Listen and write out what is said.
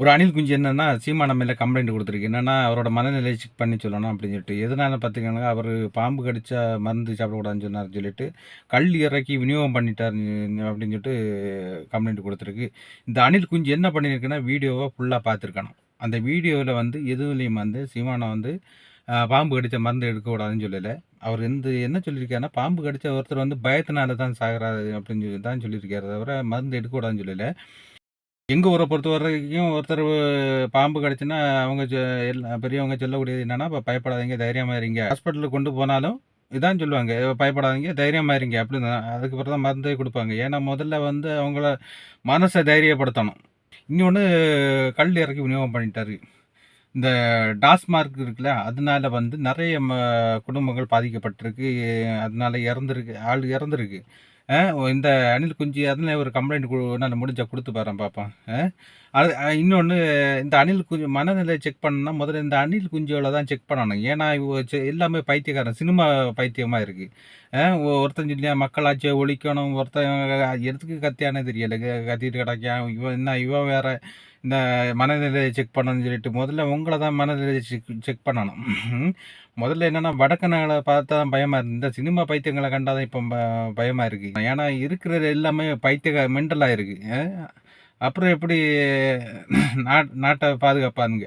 ஒரு அணில் குஞ்சு என்னென்னா சீமான மேலே கம்ப்ளைண்ட் கொடுத்துருக்கு. என்னென்னா அவரோட மனநிலை செக் பண்ணி சொல்லணும் அப்படின்னு சொல்லிட்டு. எதனால பார்த்தீங்கன்னா அவர் பாம்பு கடிச்சா மருந்து சாப்பிடக்கூடாதுன்னு சொன்னார்னு சொல்லிட்டு கல் இறக்கி விநியோகம் பண்ணிட்டார் அப்படின்னு சொல்லிட்டு கம்ப்ளைண்ட் கொடுத்துருக்கு. இந்த அணில் குஞ்சு என்ன பண்ணியிருக்குன்னா வீடியோவை ஃபுல்லாக பார்த்துருக்கணும். அந்த வீடியோவில் வந்து எதுவுலேயும் வந்து சீமானை வந்து பாம்பு கடித்த மருந்து எடுக்கக்கூடாதுன்னு சொல்லலை. அவர் எந்த என்ன சொல்லியிருக்காருன்னா பாம்பு கடித்த ஒருத்தர் வந்து பயத்தினால தான் சாகிறாரு அப்படின்னு சொல்லி தான் சொல்லியிருக்காரு தவிர மருந்து எடுக்கக்கூடாதுன்னு சொல்லலை. எங்கள் ஊரை பொறுத்த வரைக்கும் ஒருத்தர் பாம்பு கடிச்சுன்னா அவங்க பெரியவங்க சொல்லக்கூடியது என்னென்னா இப்போ பயப்படாதீங்க தைரியமாக இருங்க. ஹாஸ்பிட்டலுக்கு கொண்டு போனாலும் இதான் சொல்லுவாங்க. பயப்படாதீங்க தைரியமாக இருங்க. அப்படின்னு தான் அதுக்கப்புறம் தான் மருந்தே கொடுப்பாங்க. ஏன்னா முதல்ல வந்து அவங்கள மனசை தைரியப்படுத்தணும். இன்னொன்று கல் இறக்கி விநியோகம் பண்ணிட்டாரு. இந்த டாஸ்மார்க் இருக்குல்ல அதனால வந்து நிறைய ம- குடும்பங்கள் பாதிக்கப்பட்டிருக்கு. அதனால இறந்துருக்கு ஆள் இறந்துருக்கு. இந்த அணில் குஞ்சு அதில் ஒரு கம்ப்ளைண்ட் நான் முடிஞ்சா கொடுத்து பாறேன் பார்ப்போம் அது இன்னொன்று இந்த அணில் குஞ்சு மனநிலை செக் பண்ணணும்னா முதல்ல இந்த அணில் குஞ்சுகளை தான் செக் பண்ணணும். ஏன்னா செ- எல்லாமே பைத்தியக்காரன் சினிமா பைத்தியமாக இருக்குது ஒருத்தன் சொல்லியா மக்களாட்சியை ஒழிக்கணும் ஒருத்தன் எதுக்கு கத்தியானே தெரியலை கத்திட்டு கிடக்கான் இவன் என்ன இவன் வேறு இந்த மனநிலையை செக் பண்ணணும்னு சொல்லிட்டு முதல்ல உங்களை தான் மனநிலையை செக் செக் பண்ணணும். முதல்ல என்னென்னா வடக்கனங்களை பார்த்தா தான் பயமாக இருக்கு. இந்த சினிமா பைத்தியங்களை கண்டாதான் இப்போ பயமாக இருக்குது இருக்கு. ஏன்னா இருக்கிறது எல்லாமே பைத்திய மென்டலாக இருக்குது அப்புறம் எப்படி நாட் நாட்டை பாதுகாப்பானுங்க?